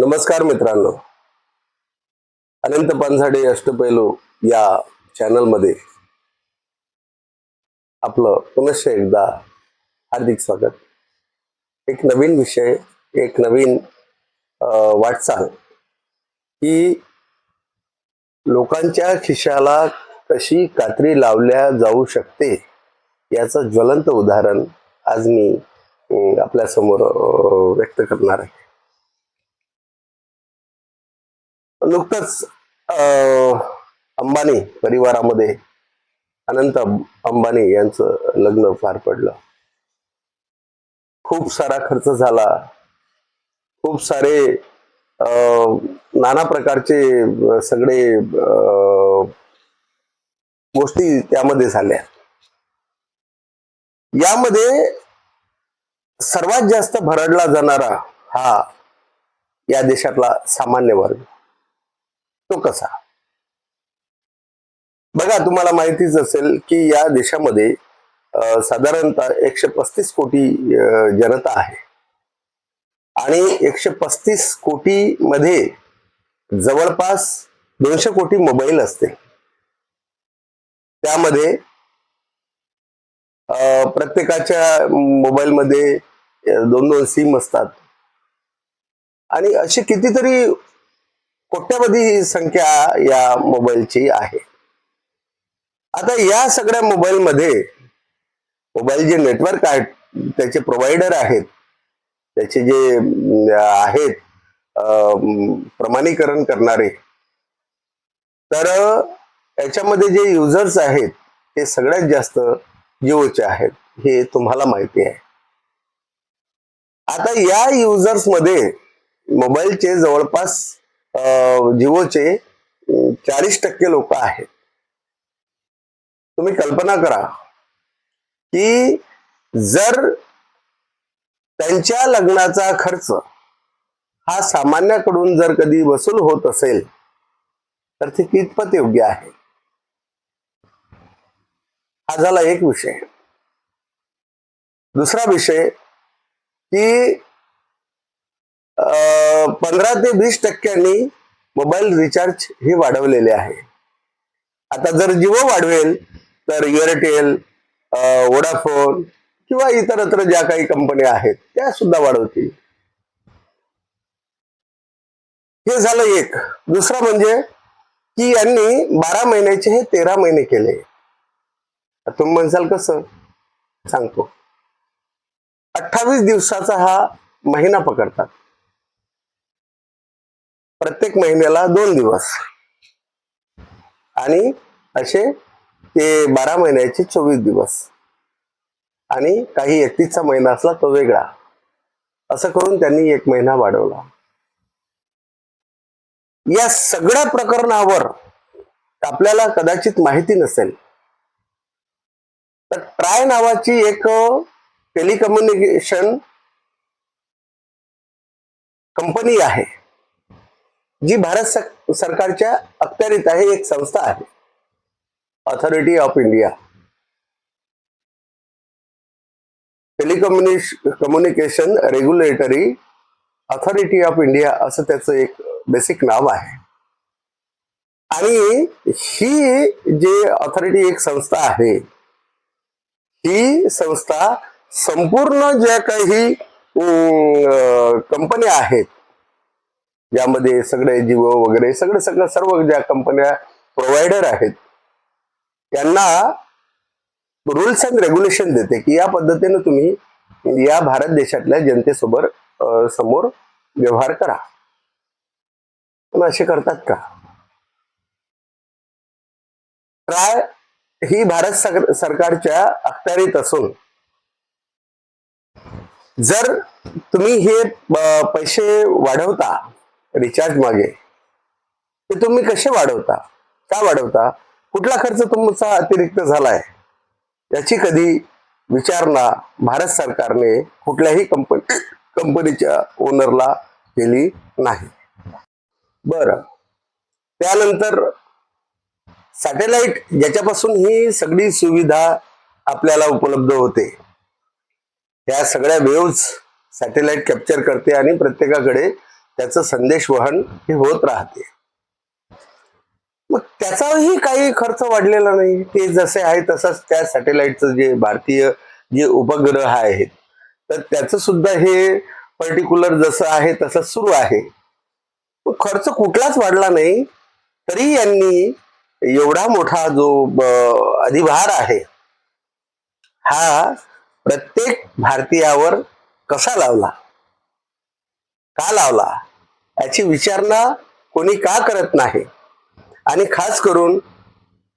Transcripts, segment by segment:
नमस्कार मित्रांनो. अनंत पानझाडे अष्टपैलू या चॅनलमध्ये आपलं पुनश्च एकदा हार्दिक स्वागत. एक नवीन विषय एक नवीन वाटचाल की लोकांच्या खिशाला कशी कात्री लावल्या जाऊ शकते याचं ज्वलंत उदाहरण आज मी आपल्यासमोर व्यक्त करणार आहे. नुकतंच अं, अंबानी परिवारामध्ये अनंत अंबानी यांचं लग्न पार पडलं. खूप सारा खर्च झाला. खूप सारे अं, नाना प्रकारचे सगळे अं, गोष्टी त्यामध्ये झाल्या. यामध्ये सर्वात जास्त भरडला जाणारा हा या देशातला सामान्य वर्ग. तो कसा? बघा तुम्हाला माहितीच असेल की या देशामध्ये साधारणतः एकशे पस्तीस कोटी जनता आहे. आणि एकशे पस्तीस कोटी मध्ये जवळपास दोनशे कोटी मोबाईल असतील त्यामध्ये प्रत्येकाच्या मोबाईलमध्ये दोन दोन सिम असतात. आणि अशी कितीतरी कोट्यावधी ही संख्या या मोबाईलची आहे. आता या सगळ्या मोबाईलमध्ये मोबाईल जे नेटवर्क आहेत त्याचे प्रोव्हायडर आहेत त्याचे जे आहेत प्रमाणीकरण करणारे तर याच्यामध्ये जे युजर्स आहेत ते सगळ्यात जास्त जिओचे आहेत हे तुम्हाला माहिती आहे. आता या युजर्समध्ये मोबाईलचे जवळपास जिओचे चाळीस टक्के लोक आहेत. तुम्ही कल्पना करा की जर त्यांच्या लग्नाचा खर्च हा सामान्याकडून जर कधी वसूल होत असेल तर ते कितपत योग्य आहे? हा झाला एक विषय. दुसरा विषय की पंधरा ते वीस टक्क्यांनी मोबाईल रिचार्ज हे वाढवलेले आहे. आता जर जिओ वाढवेल तर एअरटेल वोडाफोन किंवा इतरत्र ज्या काही कंपन्या आहेत त्या सुद्धा वाढवतील. हे झालं एक. दुसरं म्हणजे की यांनी बारा महिन्याचे हे तेरा महिने केले. तुम्ही म्हणसाल कसं? सांगतो. अठ्ठावीस दिवसाचा हा महिना पकडतात. प्रत्येक महिन्याला दोन दिवस. आणि असे ते बारा महिन्याचे चोवीस दिवस. आणि काही एकतीसचा महिना असला तो वेगळा. असं करून त्यांनी एक महिना वाढवला. या सगळ्या प्रकरणावर आपल्याला कदाचित माहिती नसेल. तर ट्राय नावाची एक टेलिकम्युनिकेशन कंपनी आहे. जी भारत सरकारच्या अखत्यारीत आहे एक संस्था आहे. Authority of India telecommunish communication regulatory authority of India असं त्याचं एक बेसिक नाव आहे. आणि ही जे ऑथॉरिटी एक संस्था आहे ही संस्था संपूर्ण ज्या काही कंपन्या आहेत ज्यामध्ये सगळे जिओ वगैरे सगळे सगळं सर्व ज्या कंपन्या प्रोव्हायडर आहेत त्यांना रुल्स अँड रेग्युलेशन देते की या पद्धतीने तुम्ही या भारत देशातल्या जनतेसोबत समोर व्यवहार करा. पण असे करतात का? ट्राय ही भारत सरकारच्या अखत्यारीत असून जर तुम्ही हे पैसे वाढवता रिचार्ज मागे. ते तुम्ही कसे वाढवता? का वाढवता? कुठला खर्च तुमचा अतिरिक्त झालाय? याची कधी विचारणा भारत सरकारने कुठल्याही कंपनी कंपनीच्या ओनरला केली नाही. बर. त्यानंतर सॅटेलाइट ज्याच्यापासून ही सगळी सुविधा आपल्याला उपलब्ध होते. त्या सगळ्या वेव्ज सॅटेलाइट कॅप्चर करते आणि प्रत्येकाकडे त्याचं संदेशवहन हे होत राहते. मग त्याचाही काही खर्च वाढलेला नाही. ते जसे आहे तसंच त्या सॅटेलाइटचं जे भारतीय जे उपग्रह आहेत तर त्याचं सुद्धा हे पर्टिक्युलर जसं आहे तसं सुरू आहे. खर्च कुठलाच वाढला नाही तरी यांनी एवढा मोठा जो अधिभार आहे हा प्रत्येक भारतीयावर कसा लावला? का लावला? याची विचारणा कोणी का करत नाही? आणि खास करून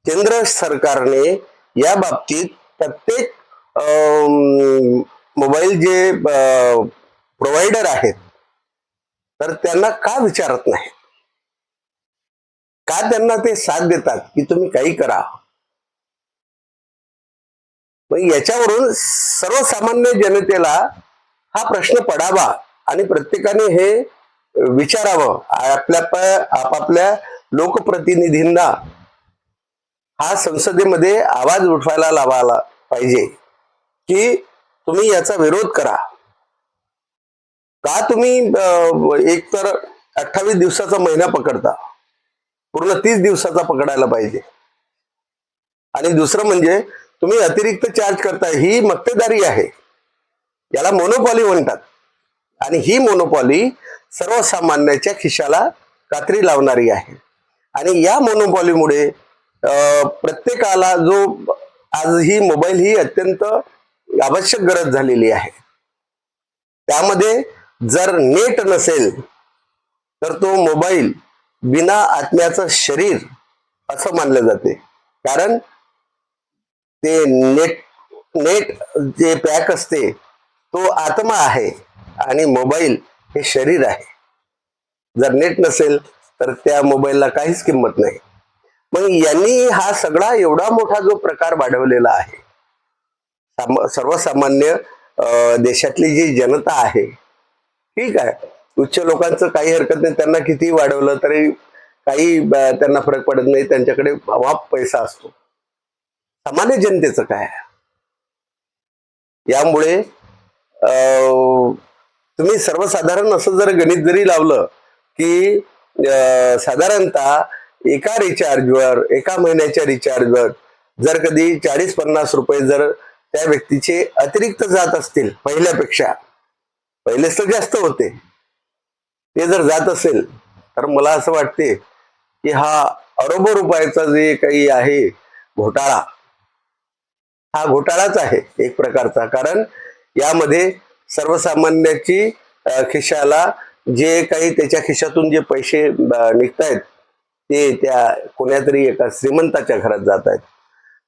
केंद्र सरकारने या बाबतीत प्रत्येक अं, मोबाईल जे प्रोव्हायडर आहेत तर त्यांना का विचारत नाही? का त्यांना ते साथ देतात की तुम्ही काही करा? मग याच्यावरून सर्वसामान्य जनतेला हा प्रश्न पडावा आणि प्रत्येकाने हे विचारावं. आपल्या आपापल्या लोकप्रतिनिधींना हा संसदेमध्ये आवाज उठवायला लावायला पाहिजे की तुम्ही याचा विरोध करा. का तुम्ही एक तर अठ्ठावीस दिवसाचा महिना पकडता. पूर्ण तीस दिवसाचा पकडायला पाहिजे. आणि दुसरं म्हणजे तुम्ही अतिरिक्त चार्ज करता ही मक्तेदारी आहे. याला मोनोपॉली म्हणतात. आणि ही मोनोपॉली सर्वसामान्याच्या खिशाला कात्री लावणारी आहे. आणि या मोनोपॉलीमुळे अं, प्रत्येकाला जो आज ही मोबाईल ही अत्यंत आवश्यक गरज झालेली आहे. त्यामध्ये जर नेट नसेल तर तो मोबाईल बिना आत्म्याचं शरीर असं मानलं जाते. कारण ते नेट नेट जे पॅक असते तो आत्मा आहे. आणि मोबाईल हे शरीर आहे. जर नेट नसेल तर त्या मोबाईलला काहीच किंमत नाही. मग यांनी हा सगळा एवढा मोठा जो प्रकार वाढवलेला आहे सर्वसामान्य अं, देशातली जी जनता आहे ठीक आहे. उच्च लोकांचं काही हरकत नाही त्यांना किती वाढवलं तरी काही त्यांना फरक पडत नाही त्यांच्याकडे अवाप पैसा असतो. सामान्य जनतेचं काय यामुळे अं, तुम्ही सर्वसाधारण असं जर गणित जरी लावलं की साधारणतः एका रिचार्जवर एका महिन्याच्या रिचार्जवर जर कधी चाळीस पन्नास रुपये जर त्या व्यक्तीचे अतिरिक्त जात असतील पहिल्यापेक्षा पहिलेच तर जास्त होते. ते जर जात असेल तर मला असं वाटते की हा अरबो रुपयाचा जे काही आहे घोटाळा हा घोटाळाच आहे एक प्रकारचा. कारण यामध्ये सर्वसामान्याची खिशाला जे काही त्याच्या खिशातून जे पैसे निघत आहेत ते त्या कोण्यातरी एका श्रीमंताच्या घरात जात आहेत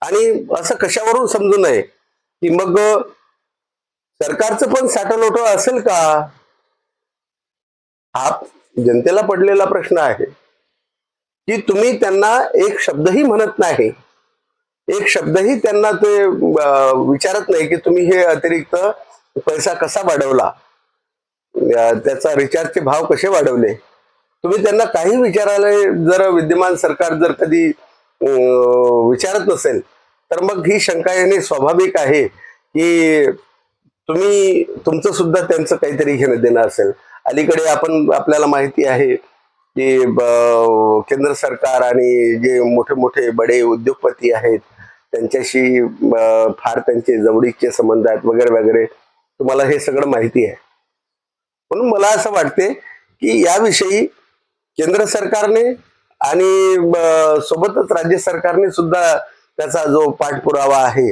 आणि असं कशावरून समजू नये की मग सरकारचं पण साठलोटो असेल का? हा जनतेला पडलेला प्रश्न आहे. की तुम्ही त्यांना एक शब्दही म्हणत नाही. एक शब्दही त्यांना ते विचारत नाही की तुम्ही हे अतिरिक्त पैसा कसा वाढवला? त्याचा रिचार्जचे भाव कसे वाढवले? तुम्ही त्यांना काही विचारायला जर विद्यमान सरकार जर कधी विचारत नसेल तर मग ही शंका येणे स्वाभाविक आहे की तुम्ही तुमचं सुद्धा त्यांचं काहीतरी घेणं देणं असेल. अलीकडे आपण आपल्याला माहिती आहे की केंद्र सरकार आणि जे मोठे मोठे बडे उद्योगपती आहेत त्यांच्याशी फार त्यांचे जवळीचे संबंध आहेत वगैरे वगैरे तुम्हाला हे सगळं माहिती आहे. म्हणून मला असं वाटते की याविषयी केंद्र सरकारने आणि सोबतच राज्य सरकारने सुद्धा त्याचा जो पाठपुरावा आहे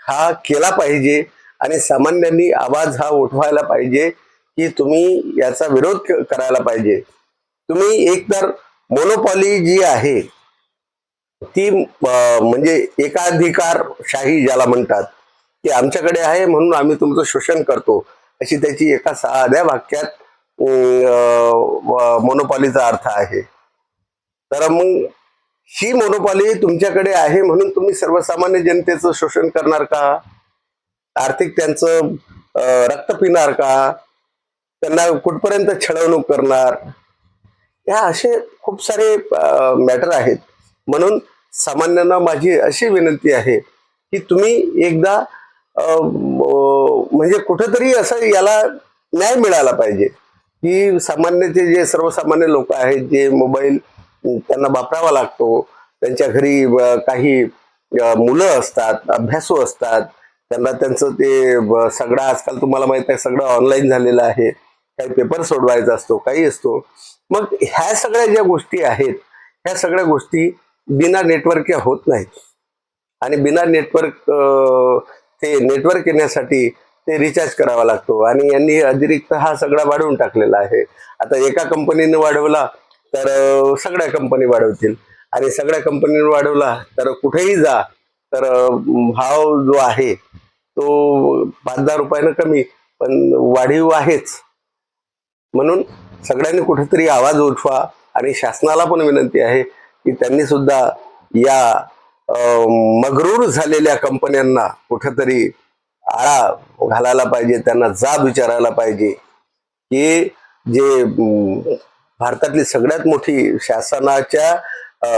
हा केला पाहिजे आणि सामान्यांनी आवाज हा उठवायला पाहिजे की तुम्ही याचा विरोध करायला पाहिजे. तुम्ही एकतर मोनोपॉली जी आहे ती म्हणजे म्हणजे एकाधिकारशाही ज्याला म्हणतात की आमच्याकडे आहे म्हणून आम्ही तुमचं शोषण करतो. अशी त्याची एका साध्या वाक्यात मोनोपॉलीचा अर्थ आहे. तर मग ही मोनोपॉली तुमच्याकडे आहे म्हणून तुम्ही सर्वसामान्य जनतेचं शोषण करणार का? आर्थिक त्यांचं रक्त पिणार का? त्यांना कुठपर्यंत छळवणूक करणार? या असे खूप सारे मॅटर आहेत. म्हणून सामान्यांना माझी अशी विनंती आहे की तुम्ही एकदा म्हणजे कुठंतरी असं याला न्याय मिळाला पाहिजे. की सामान्यचे जे सर्वसामान्य लोक आहेत जे मोबाईल त्यांना वापरावा लागतो. त्यांच्या घरी काही मुलं असतात अभ्यासू असतात. त्यांना त्यांचं ते सगळं आजकाल तुम्हाला माहीत आहे सगळं ऑनलाईन झालेलं आहे. काही पेपर सोडवायचा असतो काही असतो. मग ह्या सगळ्या ज्या गोष्टी आहेत ह्या सगळ्या गोष्टी बिना नेटवर्क होत नाहीत. आणि बिना नेटवर्क ते नेटवर्क येण्यासाठी ते रिचार्ज करावा लागतो. आणि यांनी अतिरिक्त हा सगळा वाढवून टाकलेला आहे. आता एका कंपनीने वाढवला तर सगळ्या कंपनी वाढवतील. आणि सगळ्या कंपनीने वाढवला तर कुठेही जा तर भाव जो आहे तो पाच दहा रुपयानं कमी पण वाढीव आहेच. म्हणून सगळ्यांनी कुठेतरी आवाज उठवा. आणि शासनाला पण विनंती आहे की त्यांनी सुद्धा या मगरूर झालेल्या कंपन्यांना कुठेतरी आळा घालायला पाहिजे त्यांना जाब विचारायला पाहिजे की जे भारतातली सगळ्यात मोठी शासनाच्या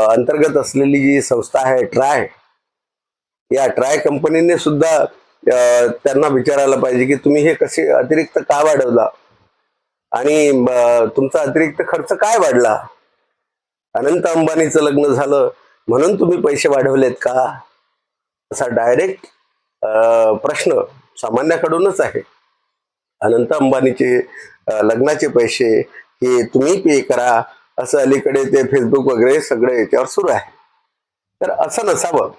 अंतर्गत असलेली जी संस्था आहे ट्राय या ट्राय कंपनीने सुद्धा त्यांना विचारायला पाहिजे की तुम्ही हे कसे अतिरिक्त का वाढवला? आणि तुमचा अतिरिक्त खर्च काय वाढला? अनंत अंबानीचं लग्न झालं. म्हणून तुम्ही पैसे वाढवलेत का? असा डायरेक्ट प्रश्न सामान्याकडूनच आहे. अनंत अंबानीचे लग्नाचे पैसे हे तुम्ही पे करा असं अलीकडे ते फेसबुक वगैरे सगळे याच्यावर सुरू आहे. तर असं नसावं.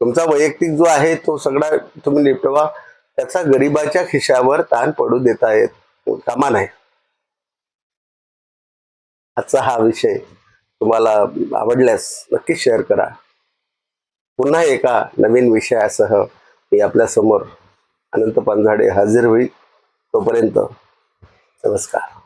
तुमचा वैयक्तिक जो आहे तो सगळा तुम्ही निपटवा. त्याचा गरिबाच्या खिशावर ताण पडू देता येत कामा नाही आजचा हा विषय. तुम्हाला आवडल्यास नक्की शेअर करा. पुन्हा एका नवीन विषयासह मी आपल्यासमोर अनंत पानझाडे हजर होईल. तोपर्यंत नमस्कार.